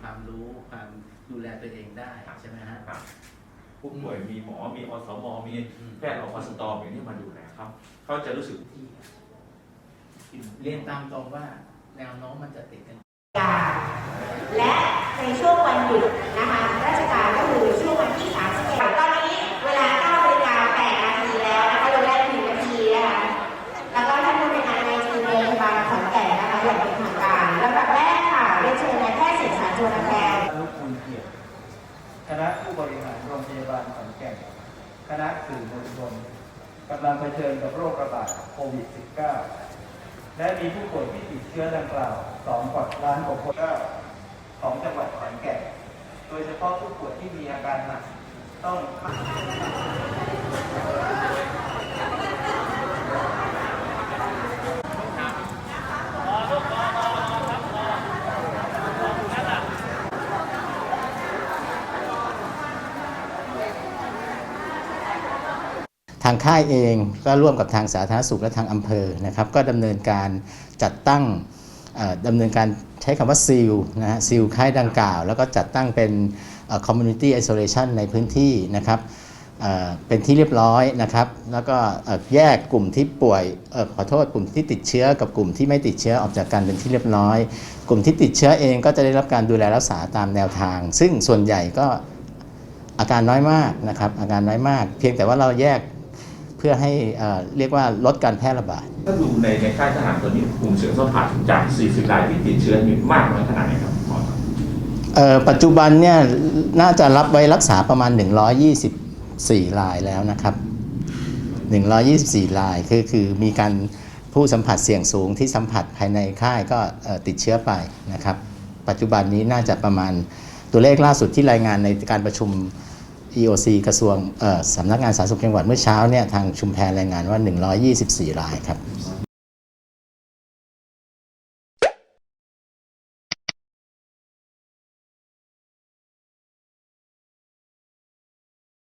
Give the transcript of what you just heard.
ความรู้ความดูแลตัวเองได้ใช่ไหมฮะ ครับผู้ป่วยมีหมอมีอสมมีแพทย์รพสตอย่างนี้มาดูแลครับเขาจะรู้สึกที่เรียนตามตรงว่าแนวโน้มมันจะติดกัน และในช่วง คณะผู้บริหารโรงพยาบาลขอนแก่น คณะสื่อมวลชนกำลังเผชิญกับโรคระบาดโควิด -19 และมีผู้ป่วยที่ติดเชื้อดังกล่าว2กว่าล้านกว่าคนของจังหวัดขอนแก่น โดยเฉพาะผู้ป่วยที่มีอาการหนักต้อง ทางค่ายเองก็ร่วมกับทางสาธารณสุขและทางอำเภอนะครับ ก็ดำเนินการจัดตั้งดำเนินการใช้คำว่าซีลนะฮะซีลค่ายดังกล่าว แล้วก็จัดตั้งเป็นเอ่อ community isolation ในพื้นที่นะครับเป็นที่เรียบร้อยนะครับ แล้วก็แยกกลุ่มที่ป่วยออขอโทษกลุ่มที่ติดเชื้อ กับกลุ่มที่ไม่ติดเชื้อออกจากกันเป็นที่เรียบร้อย กลุ่มที่ติดเชื้อเองก็จะได้รับการดูแลรักษาตามแนวทาง ซึ่งส่วนใหญ่ก็อาการน้อยมากนะครับอาการน้อยมาก เพียงแต่ว่าเราแยก เพื่อให้เอ่อเรียกว่าลดการแพร่ระบาด ถ้าดูในในค่ายทหารตอนนี้กลุ่มเสี่ยงสัมผัสจาก 40รายที่ติดเชื้อนี่มากน้อยขนาดไหนครับหมอครับเอ่อปัจจุบันเนี่ยน่าจะรับไว้รักษาประมาณ 124รายแล้วนะครับ 124รายคือคือมีการผู้สัมผัสเสี่ยงสูงที่สัมผัสภายในค่ายก็เอ่อติดเชื้อไปนะครับ ปัจจุบันนี้น่าจะประมาณตัวเลขล่าสุดที่รายงานในการประชุม EOC กระทรวงสำนักงานสาธารณสุขจังหวัดเมื่อเช้าเนี่ยทางชุมแพรรายงานว่า 124 รายครับ